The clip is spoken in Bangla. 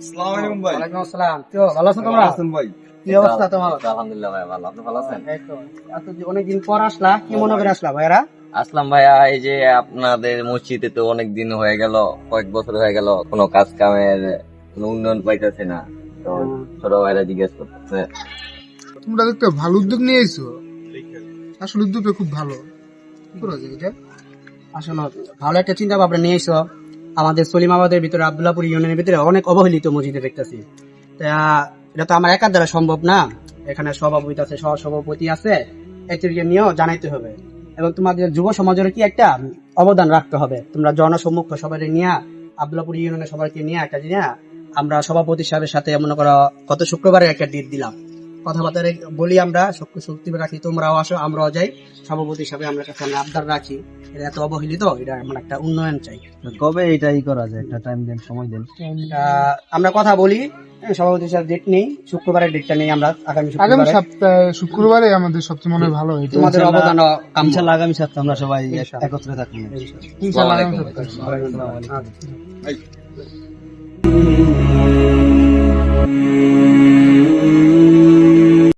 আসসালামু আলাইকুম ভাই। ওয়ালাইকুম আসসালাম। তো ভালো আছো তোমরা? আছেন ভাই। কি অবস্থা তোমার? আলহামদুলিল্লাহ ভাই ভালো। আপনি ভালো আছেন? এই তো, এত যে অনেকদিন পর আসলা কি মনে করে আসলা ভাইরা আসলাম ভাইয়া এই যে আপনাদের মসজিদে তো অনেক দিন হয়ে গেল কয়েক বছর হয়ে গেল কোনো কাজ কামের কোনো উন্নয়ন পাইতেছে না। তো ছোট ভাইরা জিজ্ঞেস করতেছে। তোমরা দেখতে ভালো উদ্যোগ নিয়েছো আসলে উদ্যোগটা খুব ভালো। কি করা যায় এটা? আসলে ভালো একটা চিন্তা ভাবনা নিয়ে এসো আমাদের সলিমাবাদের ভিতরে আব্দুল্লাপুর ইউনিয়নের ভিতরে অনেক অবহেলিত মসজিদে দেখতেছি। তা, এটা তো আমার একার দ্বারা সম্ভব না। এখানে সভাপতি আছে সহ সভাপতি আছে। এদেরকে নিয়েও জানাইতে হবে। এবং তোমাদের যুব সমাজের কি একটা অবদান রাখতে হবে? তোমরা জনসম্মুখ সবাই নিয়ে আব্দুল্লাপুর ইউনিয়নের সবাইকে নিয়ে একটা নিয়ে আমরা সভাপতি সাহেবের সাথে, মনে করো, গত শুক্রবারে একটা ডেট দিলাম। কথাবার্তা বলি আমরা শক্তি শক্তি রাখি তোমরাও আসো আমরাও যাই। সভাপতি হিসাবে আমরা একটা সামনে আবদার রাখি। এটা এত অবহেলিত এটা আমরা একটা উন্নয়ন চাই। কবে এটাই করা যায়? একটা টাইম দেন সময় দেন। আহ, আমরা কথা বলি হ্যাঁ, সভাপতি হিসাবে ডেট নেই শুক্রবারের ডেটটা নেই আমরা আগামী আগামী শুক্রবারে সপ্তাহে শুক্রবারে আমাদের সবচেয়ে মনে ভালো হইতো তোমাদের অবদান কাম্য। ইনশাল্লাহ আগামী সপ্তাহে আমরা সবাই একত্রে থাকব। ইনশাআল্লাহ আগামী সপ্তাহে।